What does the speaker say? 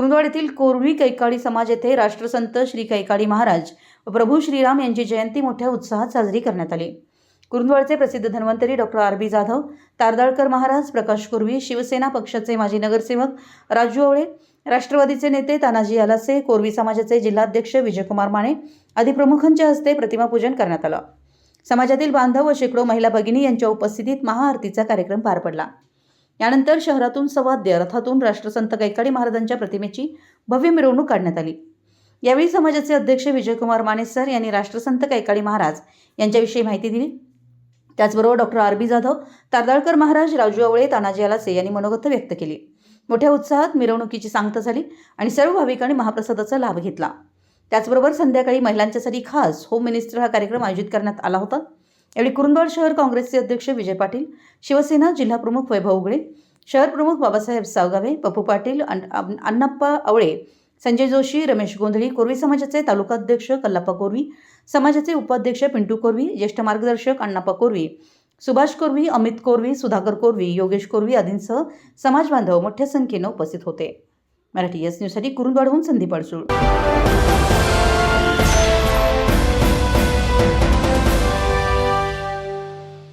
कुरुंदवाड येथील कोरवी कैकाडी समाज येथे राष्ट्रसंत श्री कैकाडी महाराज व प्रभू श्रीराम यांची जयंती मोठ्या उत्साहात साजरी करण्यात आली. कुरुंदवाडचे प्रसिद्ध Dhanvantari doctor R. B. Jadhav Tardalkar Maharaj Prakash Kurvi Shivsena पक्षाचे माजी नगरसेवक राजू आवळे राष्ट्रवादीचे नेते तानाजी आलासे कोरवी समाजाचे जिल्हाध्यक्ष विजयकुमार माने आदी प्रमुखांच्या हस्ते प्रतिमापूजन करण्यात आलं. समाजातील बांधव व शेकडो महिला भगिनी यांच्या उपस्थितीत महाआरतीचा कार्यक्रम पार पडला. यानंतर शहरातून सवाद्य रथातून राष्ट्रसंत कैकाडी महाराजांच्या प्रतिमेची भव्य मिरवणूक काढण्यात आली. यावेळी समाजाचे अध्यक्ष विजयकुमार माने सर यांनी राष्ट्रसंत कैकाडी महाराज यांच्याविषयी माहिती दिली. त्याचबरोबर doctor R. B. Jadhav Tardalkar Maharaj Raju Awale Tanaji Alase यांनी मनोगत व्यक्त केली. मोठ्या उत्साहात मिरवणुकीची सांगता झाली आणि सर्व भाविकांनी महाप्रसादाचा लाभ घेतला. त्याचबरोबर संध्याकाळी महिलांच्यासाठी खास होम मिनिस्टर हा कार्यक्रम आयोजित करण्यात आला होता. यावेळी कुरुंदवाड शहर काँग्रेसचे अध्यक्ष विजय पाटील शिवसेना जिल्हाप्रमुख वैभव उगळे शहर प्रमुख बाबासाहेब सावगावे पप्पू पाटील अण्णाप्पा आवळे संजय जोशी रमेश गोंधळी कोरवी समाजाचे तालुका अध्यक्ष कल्लाप्पा कोरवी समाजाचे उपाध्यक्ष पिंटू कोरवी ज्येष्ठ मार्गदर्शक अण्णाप्पा कोरवी सुभाष कोरवी अमित कोरवी सुधाकर कोरवी योगेश कोरवी आदींसह समाज बांधव मोठ्या संख्येनं उपस्थित होते. मराठी एस न्यूजसाठी कुरुंदवाडहून संदीप अडसूळ.